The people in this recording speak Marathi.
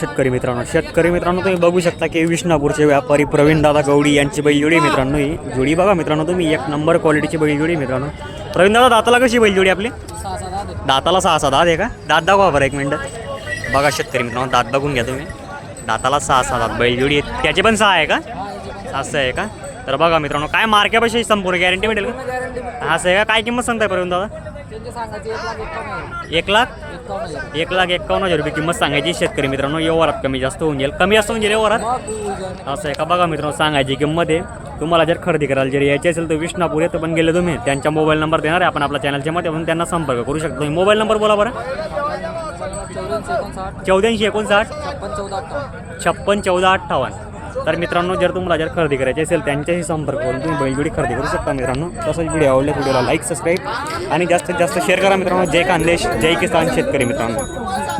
शेतकरी मित्रांनो शेतकरी मित्रांनो तुम्ही बघू शकता की विष्णापूरचे व्यापारी प्रवीण दादा गवडी यांची बैलजोडी मित्रांनो ही. जोडी बघा मित्रांनो तुम्ही एक नंबर क्वालिटीची बैलजोडी मित्रांनो. प्रवीण दादा दाताला कशी बैलजोडी आपली? दाताला सहा सहा दात आहे का? दात दाखवा बरं एक मिनटं. बघा शेतकरी मित्रांनो दात बघून घ्या तुम्ही. दाताला सहा सहा दात बैलजोडी त्याचे पण सहा आहे का? असं आहे का? तर बघा मित्रांनो काय मार्क्यापाशी संपूर्ण गॅरंटी भेटेल का? असं आहे का? काय किंमत सांगताय प्रवीण दादा? एक लाख? एक लाख एक्कावन्न हजार रुपये किंमत सांगायची. शेतकरी मित्रांनो व्यवहारात कमी जास्त होऊन जाईल. कमी जास्त होऊन जाईल व्यवहारात असं आहे का? बघा मित्रांनो सांगायची किंमत आहे. तुम्हाला जर खरेदी करायला जर यायची असेल तर विष्णापूर येतं पण गेले तुम्ही. त्यांच्या मोबाईल नंबर देणार आहे. आपण आपल्या चॅनलच्या माध्यमातून त्यांना संपर्क करू शकतो. तुम्ही मोबाईल नंबर बोला बरं. चौद्याऐंशी एकोणसाठ. छप्पन चौदा अठ्ठावन्न. तर मित्रांनो जर तुम्हाला जर खरेदी करायची असेल त्यांच्याशी संपर्क करून तुम्ही बैलजोडी खरेदी करू शकता मित्रांनो. तसंच व्हिडिओ आवडले व्हिडिओला लाईक सबस्क्राईब आणि जास्तीत जास्त शेअर करा मित्रांनो. जय खानदेश जय किसान शेतकरी मित्रांनो.